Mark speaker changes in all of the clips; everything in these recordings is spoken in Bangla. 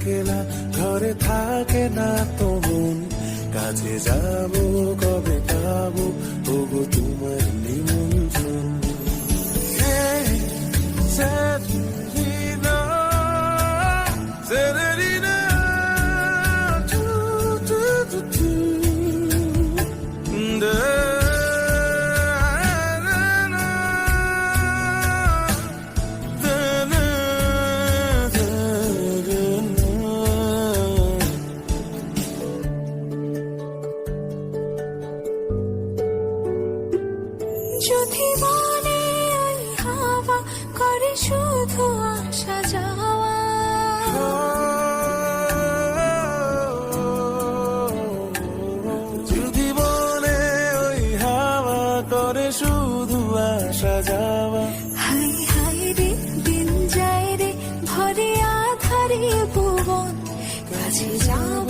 Speaker 1: একলা ঘরে থাকে না তো মন। কাছে যাব কবে পাবো ওগো তোমার নিমন্ত্রণ। যদি মনে ওই হাওয়া করে শুধু আসা যাওয়া।
Speaker 2: যদি বলে ওই হাওয়া করে শুধু আসা যাওয়া।
Speaker 1: হাই হাই রে দিন যায় রে ভরে আধারে ভুবন। কাছে যাব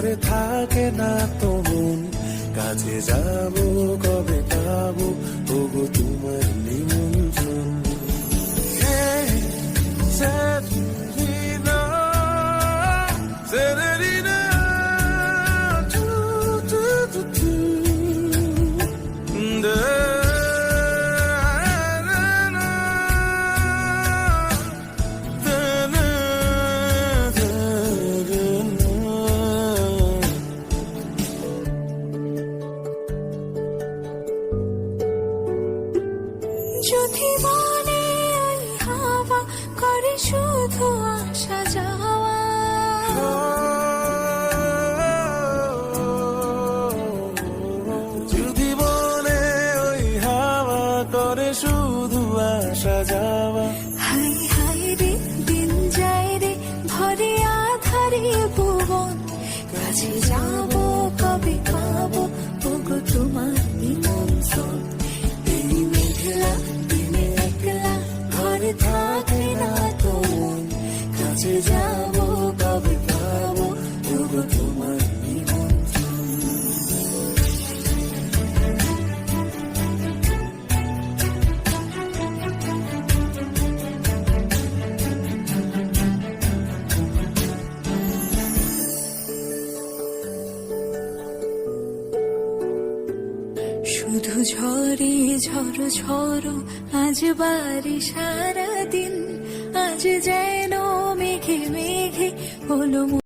Speaker 1: ঘরে থাকে না তো মন। কাছে যাব কবে পাবো তবু তোমার নিমন্ত্রণ। ভুবন। কাছে যাব কবে? শুধু ঝরে ঝড়ো ঝড়ো আজ বাড়ি সারাদিন আজ যেন মেঘে মেঘে হলো